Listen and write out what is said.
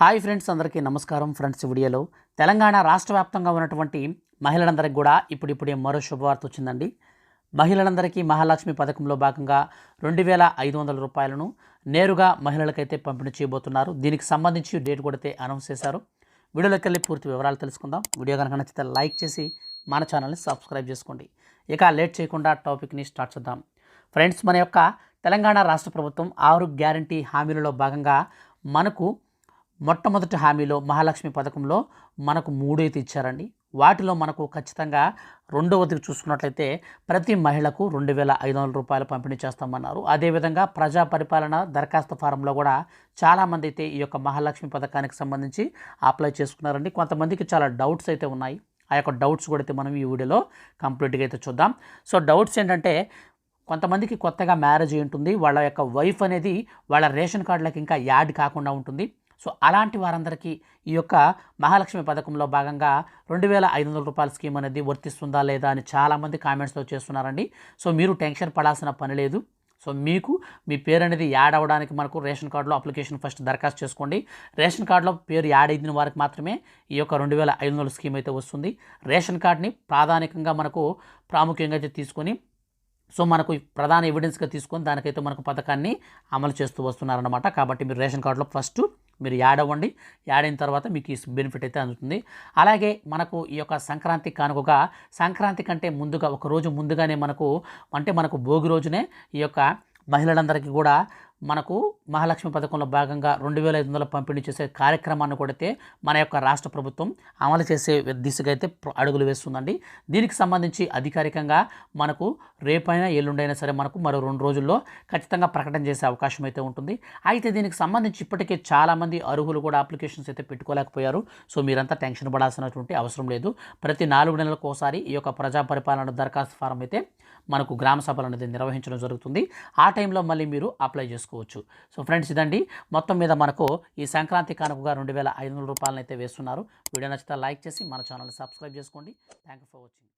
Hi friends అందరికీ నమస్కారం. Friends వీడియోలో తెలంగాణ రాష్ట్ర వ్యాప్తంగా ఉన్నటువంటి మహిళలందరికీ కూడా ఇప్పుడిప్పుడే మరో శుభవార్త వచ్చిందండి. మహిళలందరికీ మహాలక్ష్మి పథకంలో భాగంగా రెండు వేల ఐదు వందల రూపాయలను నేరుగా మహిళలకైతే పంపిణీ చేయబోతున్నారు. దీనికి సంబంధించి డేట్ కూడా అయితే అనౌన్స్ చేశారు. వీడియోలోకి వెళ్ళి పూర్తి వివరాలు తెలుసుకుందాం. వీడియో కనుక నచ్చితే లైక్ చేసి మన ఛానల్ని సబ్స్క్రైబ్ చేసుకోండి. ఇక లేట్ చేయకుండా టాపిక్ని స్టార్ట్ చేద్దాం. ఫ్రెండ్స్ మన యొక్క తెలంగాణ రాష్ట్ర ప్రభుత్వం ఆరు గ్యారంటీ హామీలలో భాగంగా మనకు మొట్టమొదటి హామీలో మహాలక్ష్మి పథకంలో మనకు మూడైతే ఇచ్చారండి వాటిలో మనకు ఖచ్చితంగా రెండవది చూసుకున్నట్లయితే ప్రతి మహిళకు రెండు వేల ఐదు వందల రూపాయలు పంపిణీ చేస్తామన్నారు. అదేవిధంగా ప్రజా పరిపాలన దరఖాస్తు ఫారంలో కూడా చాలామంది అయితే ఈ యొక్క మహాలక్ష్మి పథకానికి సంబంధించి అప్లై చేసుకున్నారండి. కొంతమందికి చాలా డౌట్స్ అయితే ఉన్నాయి. ఆ యొక్క డౌట్స్ కూడా అయితే మనం ఈ వీడియోలో కంప్లీట్గా అయితే చూద్దాం. సో డౌట్స్ ఏంటంటే కొంతమందికి కొత్తగా మ్యారేజ్ ఉంటుంది. వాళ్ళ యొక్క వైఫ్ అనేది వాళ్ళ రేషన్ కార్డులకు ఇంకా యాడ్ కాకుండా ఉంటుంది. సో అలాంటి వారందరికీ ఈ యొక్క మహాలక్ష్మి పథకంలో భాగంగా రెండు వేల ఐదు వందల రూపాయల స్కీమ్ అనేది వర్తిస్తుందా లేదా అని చాలామంది కామెంట్స్లో చేస్తున్నారండి. సో మీరు టెన్షన్ పడాల్సిన పని లేదు. సో మీకు మీ పేరు అనేది యాడ్ అవ్వడానికి మనకు రేషన్ కార్డులో అప్లికేషన్ ఫస్ట్ దరఖాస్తు చేసుకోండి. రేషన్ కార్డులో పేరు యాడ్ అయిన వారికి మాత్రమే ఈ యొక్క రెండు వేల ఐదు వందల స్కీమ్ అయితే వస్తుంది. రేషన్ కార్డ్ని ప్రాధానికంగా మనకు ప్రాముఖ్యంగా అయితే తీసుకొని సో మనకు ఈ ప్రధాన ఎవిడెన్స్గా తీసుకొని దానికైతే మనకు పథకాన్ని అమలు చేస్తూ వస్తున్నారన్నమాట. కాబట్టి మీరు రేషన్ కార్డులో ఫస్ట్ మీరు యాడ్ అవ్వండి. యాడ్ అయిన తర్వాత మీకు ఈ బెనిఫిట్ అయితే అందుతుంది. అలాగే మనకు ఈ యొక్క సంక్రాంతి కానుకగా సంక్రాంతి కంటే ముందుగా ఒక రోజు ముందుగానే మనకు అంటే మనకు భోగి రోజునే ఈ యొక్క మహిళలందరికీ కూడా మనకు మహాలక్ష్మి పథకంలో భాగంగా రెండు వేల ఐదు వందల పంపిణీ చేసే కార్యక్రమాన్ని కూడా మన యొక్క రాష్ట్ర ప్రభుత్వం అమలు చేసే దిశగా అయితే అడుగులు వేస్తుందండి. దీనికి సంబంధించి అధికారికంగా మనకు రేపైనా ఎల్లుండైనా సరే మనకు మరో రెండు రోజుల్లో ఖచ్చితంగా ప్రకటన చేసే అవకాశం అయితే ఉంటుంది. అయితే దీనికి సంబంధించి ఇప్పటికే చాలామంది అర్హులు కూడా అప్లికేషన్స్ అయితే పెట్టుకోలేకపోయారు. సో మీరంతా టెన్షన్ పడాల్సినటువంటి అవసరం లేదు. ప్రతి నాలుగు నెలలకు ఒకసారి ఈ యొక్క ప్రజా పరిపాలన దరఖాస్తు ఫారం అయితే మనకు గ్రామ సభలు అనేది నిర్వహించడం జరుగుతుంది. ఆ టైంలో మళ్ళీ మీరు అప్లై చేసుకోవచ్చు. సో ఫ్రెండ్స్ ఇదండి. మొత్తం మీద మనకు ఈ సంక్రాంతి కానుకగా రెండు వేల ఐదు వందల రూపాయలను అయితే వేస్తున్నారు. వీడియో నచ్చితే లైక్ చేసి మన ఛానల్ సబ్స్క్రైబ్ చేసుకోండి. Thank you for watching.